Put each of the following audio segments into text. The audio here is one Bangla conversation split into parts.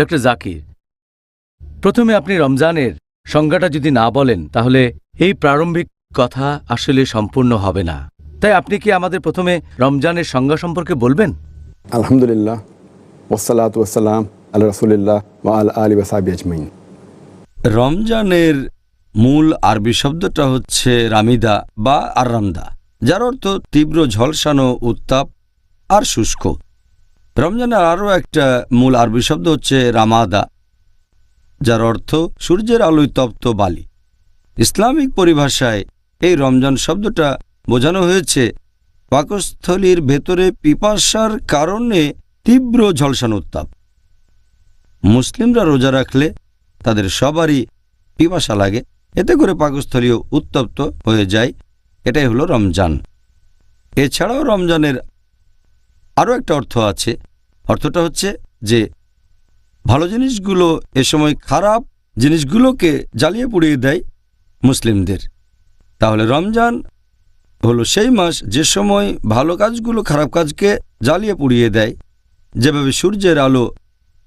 ডক্টর জাকির প্রথমে আপনি রমজানের সংজ্ঞাটা যদি না বলেন তাহলে এই প্রারম্ভিক কথা আসলে সম্পূর্ণ হবে না। তাই আপনি কি আমাদের প্রথমে রমজানের সংজ্ঞা সম্পর্কে বলবেন? আলহামদুলিল্লাহ। ওসালাত ওসালাম আল্লাহ রসুলিল্লাহ ওয়া আল আলী আজমাইন। রমজানের মূল আরবি শব্দটা হচ্ছে রামিদা বা আরামদা যার অর্থ তীব্র ঝলসানো উত্তাপ আর শুষ্ক। রমজানের আরও একটা মূল আরবি শব্দ হচ্ছে রামাদা, যার অর্থ সূর্যের আলোয় তপ্ত বালি। ইসলামিক পরিভাষায় এই রমজান শব্দটা বোঝানো হয়েছে পাকস্থলীর ভেতরে পিপাসার কারণে তীব্র ঝলসান উত্তাপ। মুসলিমরা রোজা রাখলে তাদের সবারই পিপাসা লাগে, এতে করে পাকস্থলীয় উত্তপ্ত হয়ে যায়। এটাই হলো রমজান। এছাড়াও রমজানের আরও একটা অর্থ আছে অর্থটা হচ্ছে যে ভালো জিনিসগুলো এ সময় খারাপ জিনিসগুলোকে জ্বালিয়ে পুড়িয়ে দেয় মুসলিমদের। তাহলে রমজান হলো সেই মাস যে সময় ভালো কাজগুলো খারাপ কাজকে জ্বালিয়ে পুড়িয়ে দেয়। যেভাবে সূর্যের আলো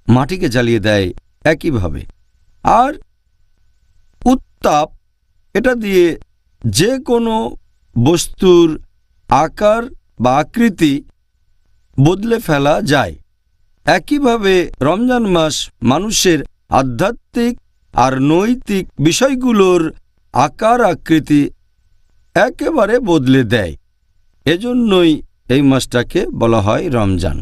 মাটিকে জ্বালিয়ে দেয়, একইভাবে। আর উত্তাপ, এটা দিয়ে যে কোনো বস্তুর আকার বা আকৃতি বদলে ফেলা যায়। একইভাবে রমজান মাস মানুষের আধ্যাত্মিক আর নৈতিক বিষয়গুলোর আকার আকৃতি একেবারে বদলে দেয়। এজন্যই এই মাসটাকে বলা হয় রমজান।